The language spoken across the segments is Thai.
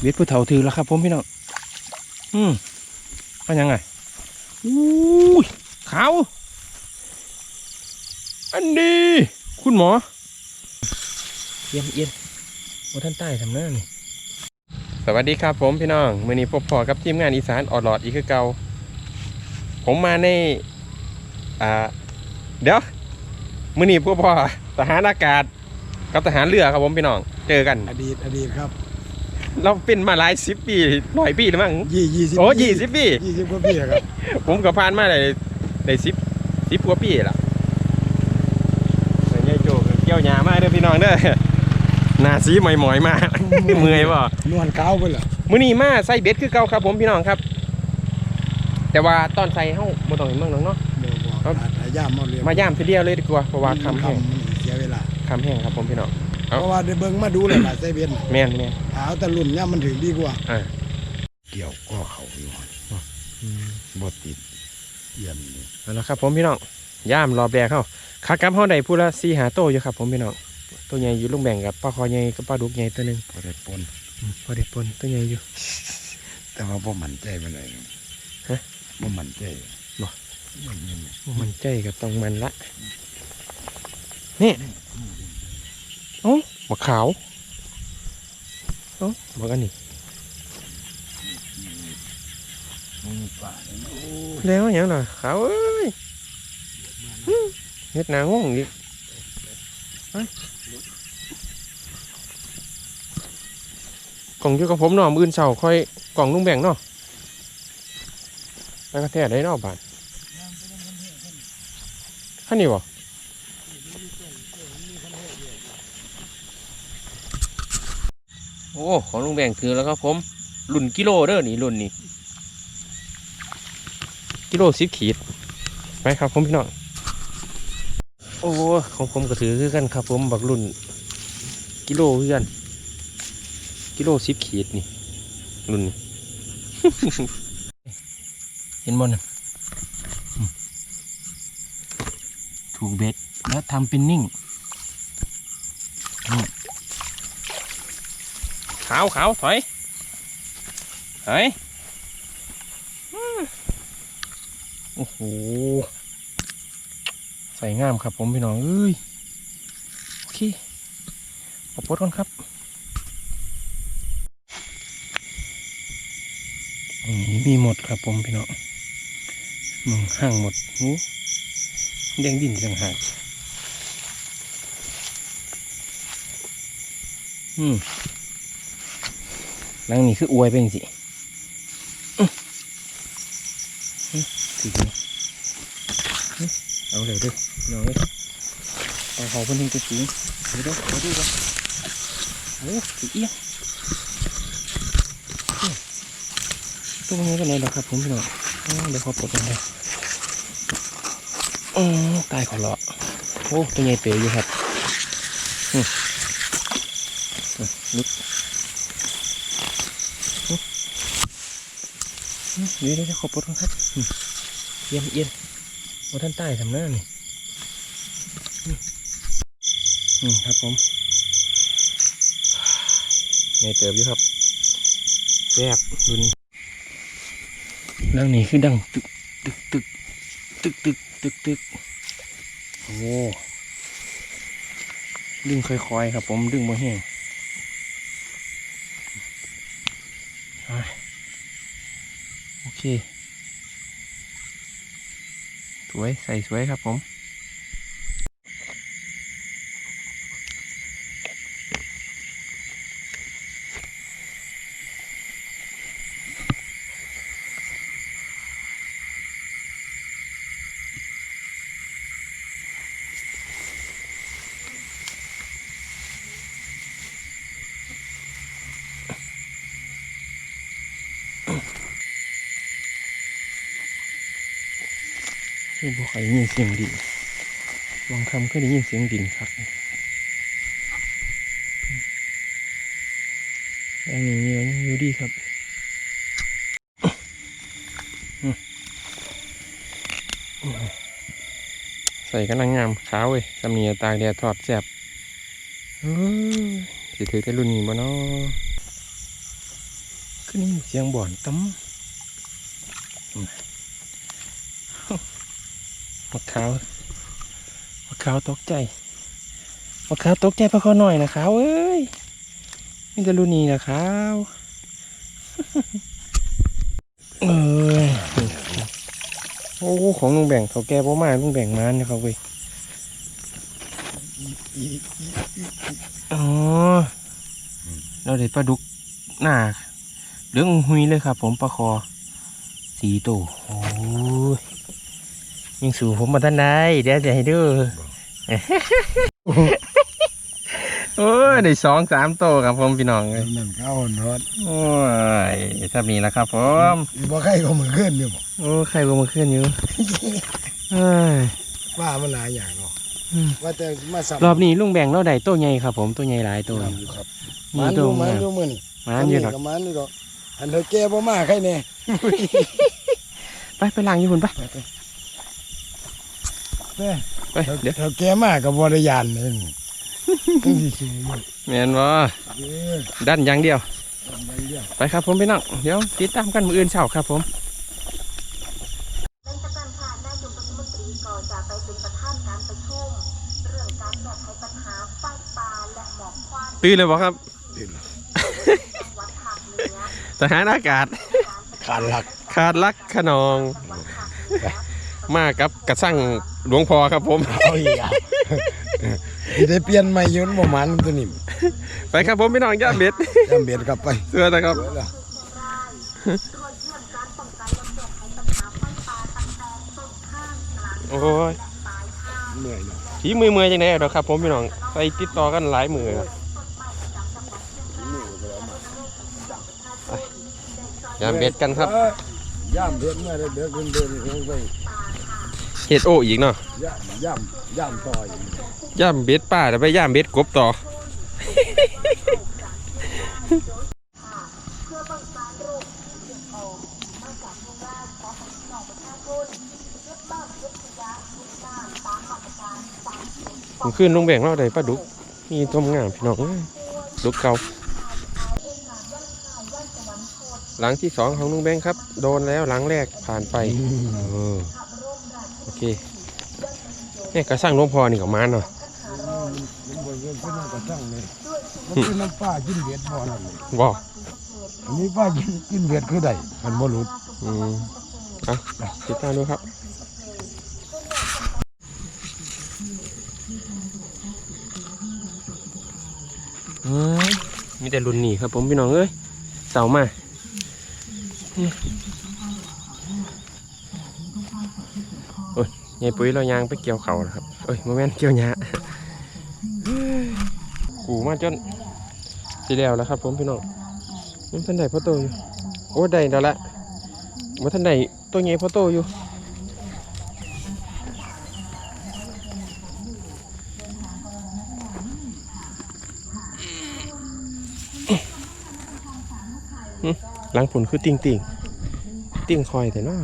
เบ็ดผู้เฒ่าถือแล้วครับผมพี่น้องอืมเอายังไงอุ้ยขาวอันดี คุณหมอเอียนเอียนโอ้ท่านใต้ทำหน้านี่สวัสดีครับผมพี่น้องมื่อนี้พบพอกับทีมงานอีสานออดหลอดอีกคือเก่าผมมาในอ่าเดี๋ยวมื่อนี้พวกพ่อทหารอากาศ กับทหารเรือครับผมพี่น้อง เจอกัน อดีตอดีตครับ เราเป็นมาหลายสิบปีร้อยปีแล้วมั้งยี่ยี่สิบโอ้ยี่สิบปียี่สิบกว่าปีแล้วครับผมก็ผ่านมาได้ได้สิบสิบกว่าปีละยายโจกเกี่ยวหยามาเด้อพี่น้องเด้อหน้าสีหมอยๆมากเมื่อยบ่นวลเก้าไปเหรอมื้อนี้มาใส่เบ็ดคือเก่าครับ ผมพี่น้องครับ แต่ว่าตอนใส่เฮาบ่ต้องเห็นเมืองน้องเนาะบอกบอกหายามมาเรียนมาย่ามทีเดียวเลยดีกว่าเพราะว่าคำแห้งมันเสียเวลาคำแห้งครับผมพี่น้อง เพเอ้าราะว่าได้เบิ่งมาดูเลยล่ะไซเบียนแม่นแม่นเอาแต่รุ่นเนี่ยมันถึงดีกว่า อ่าเกี่ยวก็เขาอยู่บ่ติดเยี่ยมเลยเอาละครับผมพี่น้องย่ามรอบแรกเฮาขากลับเฮาได้ผู้ละ4 5โตวอยู่ครับผมพี่น้องตัวใหญ่อยู่ลุงแบ่งกับปลาคอใหญ่กับปลาดุกใหญ่ตัวหนึงพอได้ปนอืมพอได้ปนตัวใหญ่อยู่ แต่ว่าบ่มั่นใจไปเลยฮะบ่มั่นใจบ่ บ่เงินมันใจกับตรงมันละนี่ เอ้าบักขาวเอ้าบักอันนี้มึงป่าเนี่ยนะโอ้ยแล้วอยังน่ะขาวเอ้ยอื้อเฮ็ดหนางงอีกไปกล่องอยู่กับผมเนาะมื้ออื่นเช้าค่อยกล่องลุงแบ่งเนาะแล้วก็แท้ได้เนาะบาทคันนี้บ่ อ้ของลุงแบ่งถือแล้วครับผมรุ่นกิโลเด้อนี่รุ่นนี้กิโลสิบขีดไปครับผมพี่น้องโอ้ของผมก็ถือคือกันครับ ผมบักรุ่น กิโลคือกันกิโลสิบขีดนี่รุ่นนี้เห็นบอลถูกเบ็ดแล้วทำเป็นนิ่ง ขาวขาวถอยถอยโอ้โหใส่งามครับผมพี่น้องเอ้ยโอเคขอโพสก่อนครับอืมมีหมดครับผมพี่น้องมึงห่างหมดโอ้แดงดินจังหากอืม หลังนี้คืออวยเป็นสิถือมาเอาเลยเด้อน้องเอ้ยปลาเขาเพิ่นเพิ่งจะสูงเดี๋ยวเด้อเอาดูก่อนโอ้ถือเอี้ยงอืมตัวนี้ก็ไหนหรอกครับผมพี่น้องอ้าวเดี๋ยวขอปลดมันเลยอืมตายขอเลาะโอ้ตัวใหญ่เป๋อยู่ครับอืมอะลุกอืมอืม เดี๋ยวเดี๋ยวเดี๋ยวขอปลดมันครับเอียนเอียนว่าท่านใต้ทำหน้านี่อืมอืมครับผมไงเติบอยู่ครับแซ่บดูนี่เรื่องนี้คือดังตึกตึกตึกตึกตึกตึกตึกโอ้ดึงค่อยๆครับผมดึงมาแห้งไอ เคสวยใส่สวยครับผม คือบอกใครได้ยินเสียงดินบางคำก็ได้ยินเสียงดินครับอันนี้มีอะอยู่ดีครับใส่กันนางงามขาวเว้ยสำเนียตากแดดทอดแซ่บอ้ยสิถือแต่รุ่นนี้บ่เนาะขึ้นนี่เสียงบ่อนตั้มมะ ขาวมะขาวตกใจมะขาวตกใจเพราะเขาหน่อยนะขาวเอ้ยนี่จะรุ่นนี้นะขาวเอ้ยโอ้ของลุงแบ่งเขาแก้พ่อมาลุงแบ่งมันนะครับเว้ยอ๋อเราเด็ดปลาดุกหน้าเหลืองหุยเลยครับผมปลาคอสีตัวโอ้ย ยังสู่ผมมาท่านได้เดี๋ยวจะให้ดูโอ้ยได้สองสามโตวครับผมพี่น้องเลยนั่นเขานอนโอ้ยถ้ามีแล้วครับผมบ่ใครก็มือขึ้นอยู่บ่โอ้ใครก็มาขึ้นอยู่เอ้ยว่ามันหลายอย่างเนาะอืมว่าแต่มาสับรอบนี้ลุงแบ่งเราได้ตัวใหญ่ครับ ผมตัวใหญ่หลายตัวอยู่ครับมีมันอตัวยู่มันงามอยู่มื้อนี่มันอยู่ดอกกับมันอยู่ดอกอันเธอแก่บ่มาใครแน่ไปไปล้างอยู่คุณไปแม่ ไปเดี๋ยวเธอแก่มาก็บ่ได้ยานเลยนี่จังสิสู้อยู่แมนบ่เด้อดันอย่างเดียวทำได้เรื่องไปครับผมพี่น้องเดี๋ยวติดตามกันมืออื่นเช้าครับผมในประการค่ะนายกรัฐมนตรีก็จะไปเป็นประธานการประชุมเรื่องการแก้ไขปัญหาไฟป่าและหมอกควันตื่นเลยบ่ครับตื่นจังหวัดภาคเหนือสถานอากาศ ขาดหลัก ขาดลักขนอง มากับกระสั่งหลวงพ่อครับผมเอาอีกอะสิได้เปลี่ยนใหม่อยืนบ่มันตัวนี้ไปครับผมพี่น้องย่าเบ็ดจำเบียดกลับไปเสื้อนะครับเดี๋ยวล่ะคอยเยี่ยมการป้องกันและแก้ไขปัญหาไฟป่าตั้งแต่ต้นข้างกลางโอ้ยและปลายทางเหนื่อยเนาะผีมือมือจังได๋ดอกครับ ผมพี่น้องไปติดต่อกันหลายมือครับย่าเบ็ดกันครับเอ้ยย่ามเบ็ดเมื่อเดือดเดินเดินลงไป เฮ็ดโออีกเนาะย่ามย่ามย่ามต่อยย่ามเบ็ดป้าแล้วไปย่ามเบ็ดกบต่อเพื่อป้องกันโรคที่เกิดออกมาจากโรงงานขอให้พี่น้องประชาชนเก็บบ้านเก็บขยะทุกบ้านตามมาตรการสามสิบผมขึ้นลุงแบ่งเราได้ปลาดุก มีตัวงามพี่น้องเอ้ยดุกเก่าหลังที่สองของลุงแบงค์ครับ โดนแล้วหลังแรกผ่านไปเออ โอเคเนี่ยกระสั่งหลวงพ่อนี่ของมันเนาะมันบ่เกินขึ้นมากระช่างเลยมันคือน้ำปลากินเบ็ดบ่นั่นเลยบอกอันนี้ปลากินกินเบ็ดคือใดมันบ่หลุดอืมเอะติดตามดูครับอืมมีแต่รุ่นนี้ครับผมพี่น้องเอ้ยเสามานี่โอ้ ยายปุ๋ยเรายางไปเกี่ยวเขาแล้วครับ เอ้ยโมเมนเกี่ยวหญ้าขูมาจนสีแล้วแล้วครับ ผมพี่น้องมันท่านใดพ่อโตอยู่ โอ้ได้แล้วละมาท่านใดตัวใหญ่พ่อโตอยู่หลังผลคือติ่งติ่งติ่งคอยแต่เนา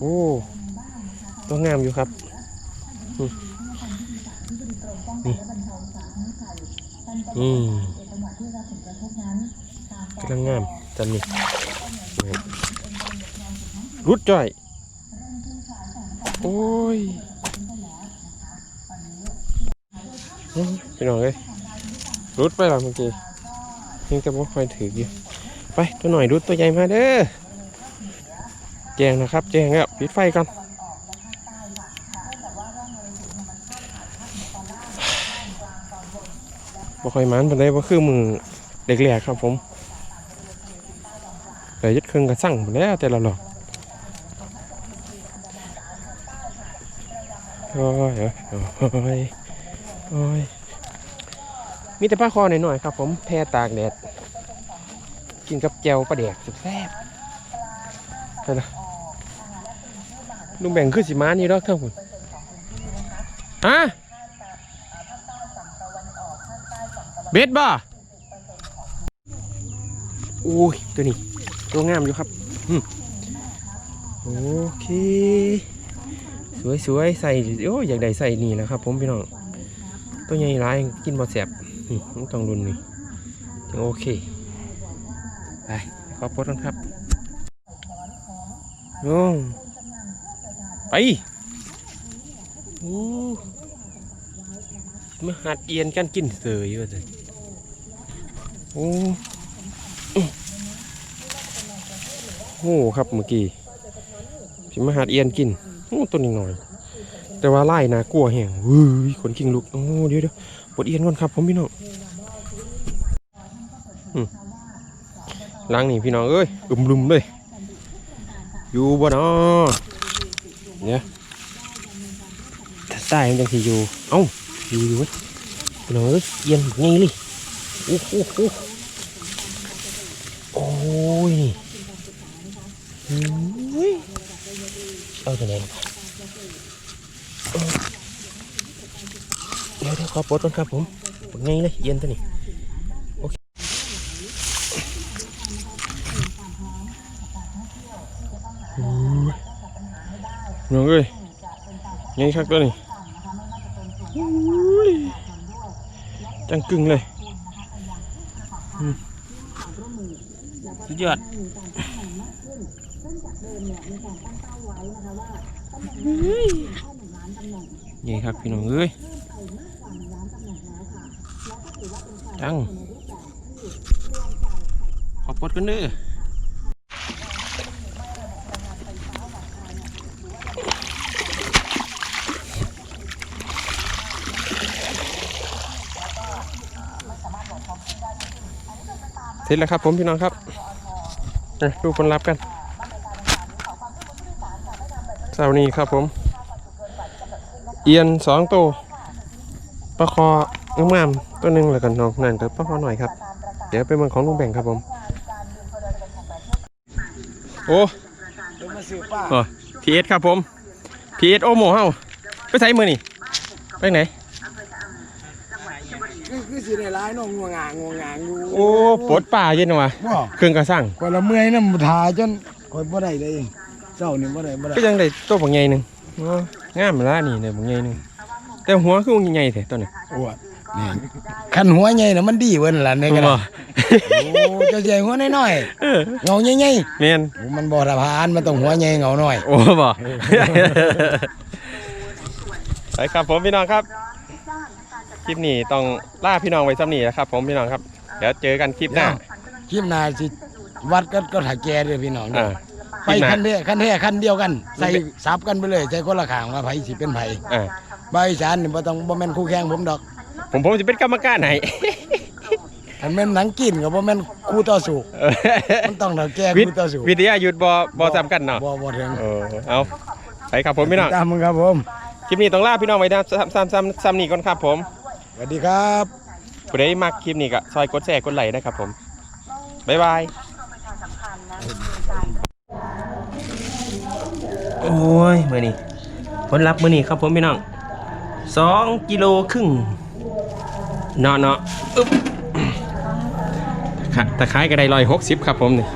โอ้ตัวงามอยู่ครับอืมนี่อืมกำลังงามจันนี่รุดจ่อย โอ้ยอืมพี่น้องเอ้ยรุดไปหรอเมื่อกี้ยังจะบ่ค่อยถืออยู่ไปตัวหน่อยรุดตัวใหญ่มาเด้อ แจงนะครับ แจงแล้วปิดไฟกันบ่ค่อยมันปานใดบ่คือมือเด็กแหลกครับผมแต่ยึดเครื่องกระสั่งหมดแล้วแต่ละหลอกโอ้ยโอ้ยโอ้ยมีแต่ปลาคอหน่อยๆครับ ผมแพตากแดด กินกับแจวปลาแดกสุดแซ่บไปละ ลุงแบ่งขึ้นสิมานี่ดอกเท่าหุ่นฮะเบ็ดบ่อุ้ยตัวนี้ ตัวงามอยู่ครับโอเค สวยสวยๆใส่โอ้ยอยากได้ใส่นี่แหละครับผมพี่น้อง ตัวใหญ่ร้ายกินบอแสบต้องรุนนี่จึงโอเค ไป ขอโพสกันครับโอ้ ไปโอ้มาหัดเอียนกันกินเสยว่าจะโอ้อื้อโอ้ครับเมื่อกี้สิมาหัดเอียนกินโอ้ตัวนี้หน่อย แต่ว่าไล่นะกลัวแห้งวื้ยขนคิงลุกโอ้เดี๋ยวเดี๋ยวปวดเอียนก่อนครับผมพี่น้องล้างนี่พี่น้องเอ้ยอึมลุมเลยอยู่บ่เนาะ เนี่ยใต้มันจังสิอยู่ เอ้า อยู่อยู่เว้ยหน้องเยเอียนงี้เลยโอ้โหโอ้ยอุ้ยเอาตัวไหนเดี๋ยวเดี๋ยวขอปลดก่อนครับผมปลดไงเลยเย็นตัวนี้โอเคโอ้ย น้องเอ้ยไงครับตัวนี้จังกึ่งเลยสุดยอดนี่ครับพี่น้องเอ้ยจังขอปลดกันเด้อ สร็จแล้วครับผมพี่น้องครับดูผลลัพธ์กันเช้านี้ครับผม เอียนสองตัวปลาคองามๆตัวหนึ่งแล้วกันน้องนั่นครับปลาคอหน่อยครับ เดี๋ยวไปเมืองของลุงแบ่งครับผม โอ้พีเอสครับผมพีเอสโอโมเฮาไปใส่มือนี่ไปไหน ได้ร้ายน้องงัวงางงัวงางอยู่โอ้ปลดป่าเย็นวะบ่เครื่องกระสั่งกว่าละเมื่อยน้ำทาจนคอยบ่ได้เลยเจ้านี่บ่ได้บ่ได้ก็ยังได้ตัวบางใหญ่หนึ่งโอ้งามละนี่เนี่ยบางใหญ่หนึ่งแต่หัวคือวงใหญ่ๆแท้ตัวนี้อวดนี่คันหัวใหญ่น่ะมันดีเบิ่นล่ะนี่ก็ได้บ่โอ้เจ้าใหญ่หัวน้อยเออๆเงาใหญ่แมนๆโอ้มันบ่ทะพานมันต้องหัวใหญ่เงาน้อยโอ้บ่ไปครับผมพี่น้องครับค ลิปนี้ต้องล่าพี่น้องไว้ซ้ำนี่นะครับ ผมพี่น้องครับ เดี๋ยวเจอกันคลิปหน้า คลิปหน้าสิวัดก็ก็ถ้าแกเด้อพี่น้องเด้อ่าอคไปลิปหน้าคันเดียวคันแท้คันเดียวกัน ใส่ซับกันไปเลยใส่คนละข้างว่าไผสิเป็นไผอ่าใบาอีสานนี่บ่ต้องบ่แม่นคู่แข่งผมดอกผมผมจะเป็นกรรมการไหนคันแม่นหนังกินก็บ่แม่นคู่ต่อสู้เออมันต้องถ้าแกวิทคู่ต่อสู้วิทยายุทธบอบอจำกันเนาะบ่บ่ถึงเออเอาไปครับผมพี่น้อง ตามมึงครับผม คลิปนี้ต้องลาพี่น้องไว้นะซ้ำซ้ำซ้ำซ้ำนี่ก่อนครับผม สวัสดีครับผู้ใดมักคลิปนี้ก็ซอยกดแชร์กดไลค์นะครับผม บ๊ายบาย โอ้ยมือนี้ผลลัพธ์มือนี้ครับผมพี่น้องสองกิโลครึ่งเนาะเนาะอึ๊บตะขายก็ได้ร้อยหกสิบครับผมนี่